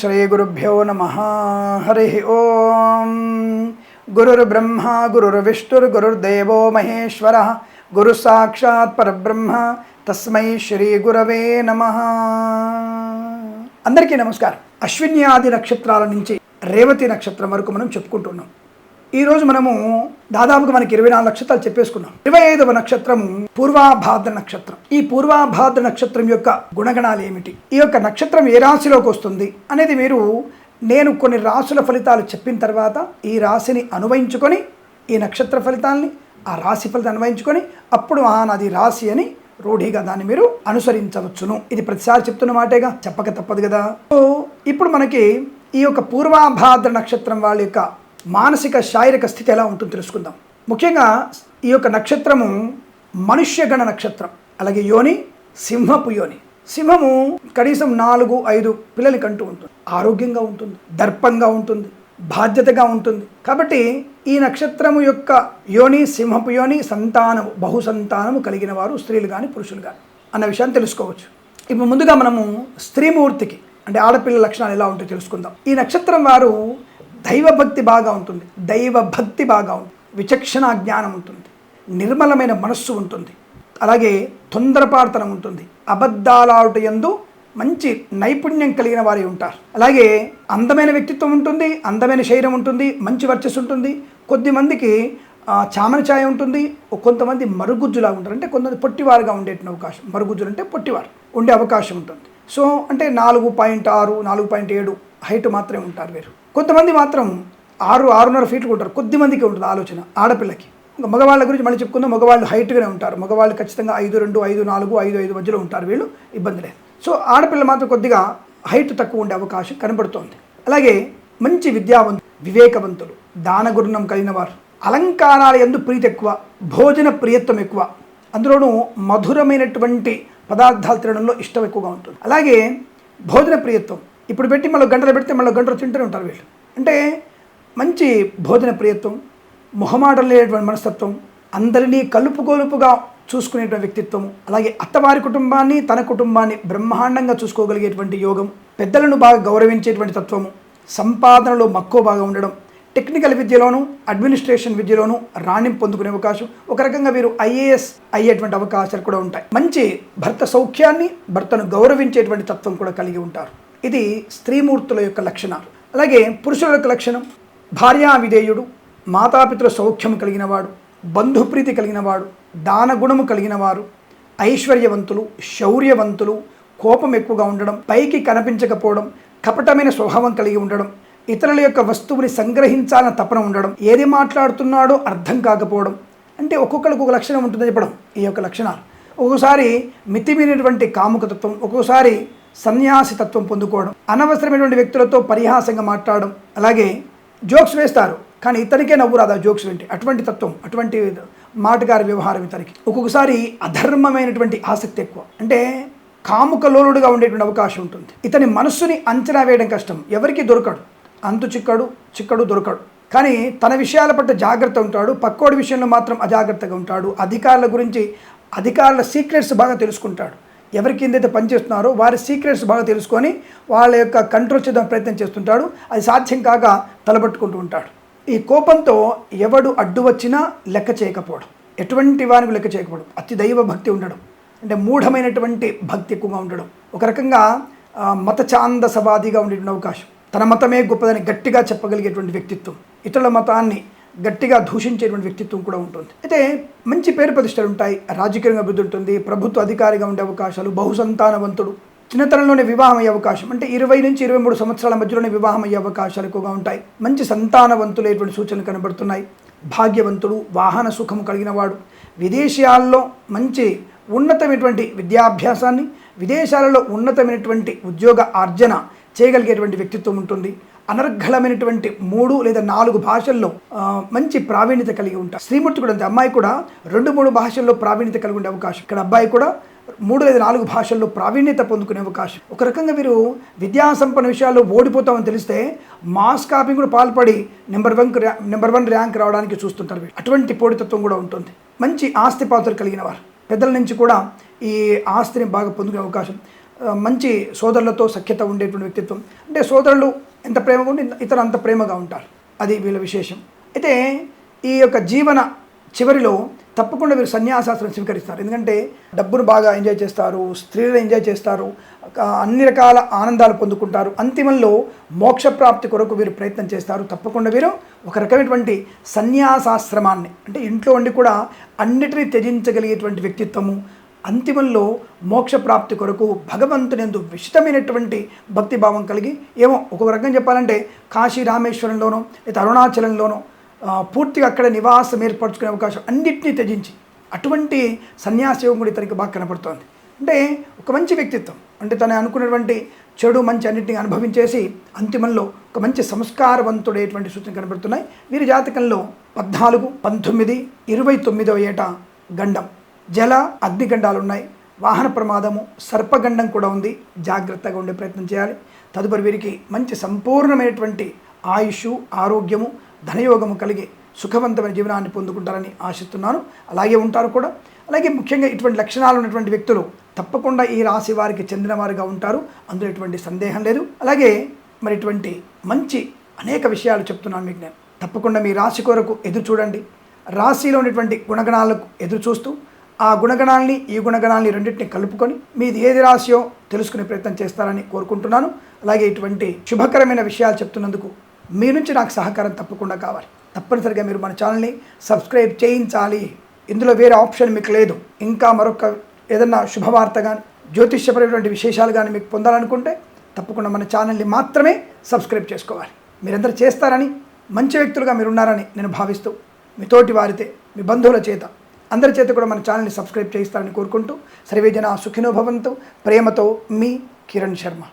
శ్రీగురుభ్యో నమ. హరి ఓం. గురుర్బ్రహ్మ గురుర్విష్ణుర్గురుర్దేవో మహేశ్వర గురు సాక్షాత్ పరబ్రహ్మ తస్మై శ్రీ గురవే నమ. అందరికీ నమస్కారం. అశ్విన్యాది నక్షత్రాల నుంచి రేవతి నక్షత్రం వరకు మనం చెప్పుకుంటున్నాం. ఈరోజు మనము దాదాపుగా మనకి ఇరవై నాలుగు నక్షత్రాలు చెప్పేసుకున్నాం. ఇరవై ఐదవ నక్షత్రం పూర్వాభాద్ర నక్షత్రం. ఈ పూర్వాభాద్ర నక్షత్రం యొక్క గుణగణాలు ఏమిటి? ఈ యొక్క నక్షత్రం ఏ రాశిలోకి వస్తుంది అనేది మీరు నేను కొన్ని రాశుల ఫలితాలు చెప్పిన తర్వాత ఈ రాశిని అనువయించుకొని ఈ నక్షత్ర ఫలితాల్ని ఆ రాశి ఫలితం అన్వయించుకొని అప్పుడు ఆ నాది రాశి అని రూఢిగా దాన్ని మీరు అనుసరించవచ్చును. ఇది ప్రతిసారి చెప్తున్న మాటేగా చెప్పక తప్పదు కదా. సో ఇప్పుడు మనకి ఈ యొక్క పూర్వాభాద్ర నక్షత్రం వాళ్ళ యొక్క మానసిక శారీరక స్థితి ఎలా ఉంటుందో తెలుసుకుందాం. ముఖ్యంగా ఈ యొక్క నక్షత్రము మనుష్యగణ నక్షత్రం అలాగే యోని సింహపు యోని. సింహము కనీసం నాలుగు ఐదు పిల్లలకి అంటూ ఉంటుంది. ఆరోగ్యంగా ఉంటుంది దర్పంగా ఉంటుంది బాధ్యతగా ఉంటుంది. కాబట్టి ఈ నక్షత్రము యొక్క యోని సింహపు యోని సంతానము బహు సంతానము కలిగిన వారు స్త్రీలు కానీ పురుషులు కానీ అన్న విషయాన్ని తెలుసుకోవచ్చు. ఇప్పుడు ముందుగా మనము స్త్రీమూర్తికి అంటే ఆడపిల్ల లక్షణాలు ఎలా ఉంటాయో తెలుసుకుందాం. ఈ నక్షత్రం వారు దైవభక్తి బాగా ఉంటుంది. దైవభక్తి బాగా ఉంటుంది. విచక్షణ జ్ఞానం ఉంటుంది. నిర్మలమైన మనస్సు ఉంటుంది. అలాగే తొందరపాటుతనం ఉంటుంది. అబద్ధాలాడుట ఎందు మంచి నైపుణ్యం కలిగిన వారి ఉంటారు. అలాగే అందమైన వ్యక్తిత్వం ఉంటుంది అందమైన శరీరం ఉంటుంది మంచి వర్చస్సు ఉంటుంది. కొద్దిమందికి చామన ఛాయ ఉంటుంది. కొంతమంది మరుగుజ్జులా ఉంటారు. అంటే కొంతమంది పొట్టివారుగా ఉండేటువంటి అవకాశం. మరుగుజ్జులు అంటే పొట్టివారు ఉండే అవకాశం ఉంటుంది. సో అంటే నాలుగు పాయింట్ ఆరు నాలుగు పాయింట్ ఏడు హైట్ మాత్రమే ఉంటారు వీరు. కొంతమంది మాత్రం ఆరు ఆరున్నర ఫీట్లు ఉంటారు. కొద్ది మందికి ఉంటుంది ఆలోచన ఆడపిల్లకి. ఇంకా మగవాళ్ళ గురించి మళ్ళీ చెప్పుకుందాం. మగవాళ్ళు హైట్గానే ఉంటారు. మగవాళ్ళు ఖచ్చితంగా ఐదు రెండు ఐదు నాలుగు ఐదు ఐదు మధ్యలో ఉంటారు. వీళ్ళు ఇబ్బంది లేదు. సో ఆడపిల్ల మాత్రం కొద్దిగా హైట్ తక్కువ ఉండే అవకాశం కనబడుతోంది. అలాగే మంచి విద్యావంతులు వివేకవంతులు దానగురుణం కలిగిన వారు అలంకారాల ఎందు ప్రీతి ఎక్కువ భోజన ప్రియత్వం ఎక్కువ. అందులోనూ మధురమైనటువంటి పదార్థాలు తినడంలో ఇష్టం ఎక్కువగా ఉంటుంది. అలాగే భోజన ప్రియత్వం ఇప్పుడు పెట్టి మళ్ళీ గంటలు పెడితే మళ్ళీ గంటలు తింటూనే ఉంటారు వీళ్ళు. అంటే మంచి భోజన ప్రియత్వం మొహమాటం లేనటువంటి మనస్తత్వం అందరినీ కలుపుకొలుపుగా చూసుకునేటువంటి వ్యక్తిత్వం అలాగే అత్తవారి కుటుంబాన్ని తన కుటుంబాన్ని బ్రహ్మాండంగా చూసుకోగలిగేటువంటి యోగం పెద్దలను బాగా గౌరవించేటువంటి తత్వము సంపాదనలో మక్కువ బాగా ఉండడం టెక్నికల్ విద్యలోను అడ్మినిస్ట్రేషన్ విద్యలోను రాణింపు పొందుకునే అవకాశం ఒక రకంగా వీరు ఐఏఎస్ అయ్యేటువంటి అవకాశాలు కూడా ఉంటాయి. మంచి భర్త సౌఖ్యాన్ని భర్తను గౌరవించేటువంటి తత్వం కూడా కలిగి ఉంటారు. ఇది స్త్రీమూర్తుల యొక్క లక్షణాలు. అలాగే పురుషుల యొక్క లక్షణం భార్యా విధేయుడు మాతాపితృ సౌఖ్యం కలిగినవాడు బంధుప్రీతి కలిగినవాడు దాన దానగుణము కలిగినవారు ఐశ్వర్యవంతులు శౌర్యవంతులు కోపం ఎక్కువగా ఉండడం పైకి కనిపించకపోవడం కపటమైన స్వభావం కలిగి ఉండడం ఇతరుల యొక్క వస్తువుని సంగ్రహించాలని తపన ఉండడం ఏది మాట్లాడుతున్నాడో అర్థం కాకపోవడం. అంటే ఒక్కొక్కరికి ఒక లక్షణం ఉంటుందని చెప్పడం ఈ యొక్క లక్షణాలు. ఒక్కొక్కసారి మితిమీరినటువంటి కాముకతత్వం ఒక్కొక్కసారి సన్యాసి తత్వం పొందుకోవడం అనవసరమైనటువంటి వ్యక్తులతో పరిహాసంగా మాట్లాడడం అలాగే జోక్స్ వేస్తారు. కానీ ఇతనికే నవ్వు రాదు ఆ జోక్స్ వింటే. అటువంటి తత్వం అటువంటి మాటగారి వ్యవహారం ఇతనికి. ఒక్కొక్కసారి అధర్మమైనటువంటి ఆసక్తి ఎక్కువ. అంటే కాముక లోలుడుగా ఉండేటువంటి అవకాశం ఉంటుంది. ఇతని మనస్సుని అంచనా వేయడం కష్టం. ఎవరికి దొరకడు. అంతు చిక్కడు చిక్కడు దొరకడు. కానీ తన విషయాల పట్ల జాగ్రత్త ఉంటాడు. పక్కోడి విషయంలో మాత్రం అజాగ్రత్తగా ఉంటాడు. అధికారుల గురించి అధికారుల సీక్రెట్స్ బాగా తెలుసుకుంటాడు. ఎవరి కింద అయితే పనిచేస్తున్నారో వారి సీక్రెట్స్ బాగా తెలుసుకొని వాళ్ళ యొక్క కంట్రోల్ చేయడం ప్రయత్నం చేస్తుంటాడు. అది సాధ్యం కాక తలబట్టుకుంటూ ఉంటాడు. ఈ కోపంతో ఎవడు అడ్డు వచ్చినా లెక్క చేయకపోవడం. ఎటువంటి వారికి లెక్క చేయకపోవడం. అతి దైవ భక్తి ఉండడం. అంటే మూఢమైనటువంటి భక్తి ఎక్కువగా ఉండడం. ఒక రకంగా ఆ, మత ఉండేటువంటి అవకాశం. తన మతమే గొప్పదని గట్టిగా చెప్పగలిగేటువంటి వ్యక్తిత్వం. ఇతరుల మతాన్ని గట్టిగా దూషించేటువంటి వ్యక్తిత్వం కూడా ఉంటుంది. అయితే మంచి పేరు ప్రతిష్టలు ఉంటాయి. రాజకీయంగా అభివృద్ధి ఉంటుంది. ప్రభుత్వ అధికారిగా ఉండే అవకాశాలు బహుసంతానవంతుడు చిన్నతనంలోనే వివాహం అయ్యే అవకాశం అంటే ఇరవై నుంచి ఇరవై మూడు సంవత్సరాల మధ్యలోనే వివాహం అయ్యే అవకాశాలు ఎక్కువగా ఉంటాయి. మంచి సంతానవంతులైనటువంటి సూచనలు కనబడుతున్నాయి. భాగ్యవంతుడు వాహన సుఖం కలిగిన వాడు. విదేశాల్లో మంచి ఉన్నతమైనటువంటి విద్యాభ్యాసాన్ని విదేశాలలో ఉన్నతమైనటువంటి ఉద్యోగ ఆర్జన చేయగలిగేటువంటి వ్యక్తిత్వం ఉంటుంది. అనర్ఘలమైనటువంటి మూడు లేదా నాలుగు భాషల్లో మంచి ప్రావీణ్యత కలిగి ఉంటారు. శ్రీమూర్తి కూడా అంతే. అమ్మాయి కూడా రెండు మూడు భాషల్లో ప్రావీణ్యత కలిగి ఉండే అవకాశం. ఇక్కడ అబ్బాయి కూడా మూడు లేదా నాలుగు భాషల్లో ప్రావీణ్యత పొందుకునే అవకాశం. ఒక రకంగా వీరు విద్యా సంపన్న విషయాల్లో ఓడిపోతామని తెలిస్తే మాస్ కాపింగ్ కూడా పాల్పడి number one number one rank రావడానికి చూస్తుంటారు అటువంటి పోటీతత్వం కూడా ఉంటుంది. మంచి ఆస్తిపాతులు కలిగిన వారు. పెద్దల నుంచి కూడా ఈ ఆస్తిని బాగా పొందుకునే అవకాశం. మంచి సోదరులతో సఖ్యత ఉండేటువంటి వ్యక్తిత్వం. అంటే సోదరులు ఎంత ప్రేమగా ఉంటే ఇతరు అంత ప్రేమగా ఉంటారు. అది వీళ్ళ విశేషం. అయితే ఈ యొక్క జీవన చివరిలో తప్పకుండా వీరు సన్యాసాస్త్రం స్వీకరిస్తారు. ఎందుకంటే డబ్బును బాగా ఎంజాయ్ చేస్తారు స్త్రీలను ఎంజాయ్ చేస్తారు అన్ని రకాల ఆనందాలు పొందుకుంటారు. అంతిమంలో మోక్ష ప్రాప్తి కొరకు వీరు ప్రయత్నం చేస్తారు. తప్పకుండా వీరు ఒక రకమైనటువంటి సన్యాసాశ్రమాన్ని అంటే ఇంట్లో ఉండి కూడా అన్నిటినీ త్యజించగలిగేటువంటి వ్యక్తిత్వము అంతిమంలో మోక్ష ప్రాప్తి కొరకు భగవంతుని విషితమైనటువంటి విశిష్టమైనటువంటి భక్తిభావం కలిగి ఏమో ఒక రకంగా చెప్పాలంటే కాశీ రామేశ్వరంలోనో లేదా అరుణాచలంలోనో పూర్తిగా అక్కడ నివాసం ఏర్పరచుకునే అవకాశం అన్నింటినీ త్యజించి అటువంటి సన్యాస యోగం కూడా ఇతనికి బాగా కనపడుతోంది. అంటే ఒక మంచి వ్యక్తిత్వం. అంటే తను అనుకున్నటువంటి చెడు మంచి అన్నింటినీ అనుభవించేసి అంతిమంలో ఒక మంచి సంస్కారవంతుడైనటువంటి సూచన కనబడుతున్నాయి వీరి జాతకంలో పద్నాలుగు పంతొమ్మిది ఇరవై తొమ్మిదవ ఏట గండం. జల అగ్నిగండాలు ఉన్నాయి వాహన ప్రమాదము సర్పగండం కూడా ఉంది. జాగ్రత్తగా ఉండే ప్రయత్నం చేయాలి. తదుపరి వీరికి మంచి సంపూర్ణమైనటువంటి ఆయుష్ ఆరోగ్యము ధనయోగము కలిగి సుఖవంతమైన జీవనాన్ని పొందుకుంటారని ఆశిస్తున్నాను. అలాగే ఉంటారు కూడా. అలాగే ముఖ్యంగా ఇటువంటి లక్షణాలు ఉన్నటువంటి వ్యక్తులు తప్పకుండా ఈ రాశి వారికి చెందిన వారుగా ఉంటారు. అందులో ఎటువంటి సందేహం లేదు. అలాగే మరి ఇటువంటి మంచి అనేక విషయాలు చెప్తున్నాను మీకు నేను. తప్పకుండా మీ రాశి కొరకు ఎదురు చూడండి. రాశిలో ఉన్నటువంటి గుణగణాలకు ఎదురు చూస్తూ ఆ గుణగణాల్ని ఈ గుణగణాల్ని రెండింటిని కలుపుకొని మీది ఏది రాశియో తెలుసుకునే ప్రయత్నం చేస్తారని కోరుకుంటున్నాను. అలాగే ఇటువంటి శుభకరమైన విషయాలు చెప్తున్నందుకు మీ నుంచి నాకు సహకారం తప్పకుండా కావాలి. తప్పనిసరిగా మీరు మన ఛానల్ని సబ్స్క్రైబ్ చేయించాలి. ఇందులో వేరే ఆప్షన్ మీకు లేదు. ఇంకా మరొక ఏదన్నా శుభవార్త కానీ జ్యోతిష్యపరమైనటువంటి విశేషాలు కానీ మీకు పొందాలనుకుంటే తప్పకుండా మన ఛానల్ని మాత్రమే సబ్స్క్రైబ్ చేసుకోవాలి. మీరందరూ చేస్తారని మంచి వ్యక్తులుగా మీరు ఉన్నారని నేను భావిస్తూ మీ తోటి వారితే మీ బంధువుల చేత అందరి చేత కూడా మన ఛానల్ని సబ్స్క్రైబ్ చేయిస్తారని కోరుకుంటూ సర్వేజన సుఖినో భవంతు ప్రేమతో మీ కిరణ్ శర్మ.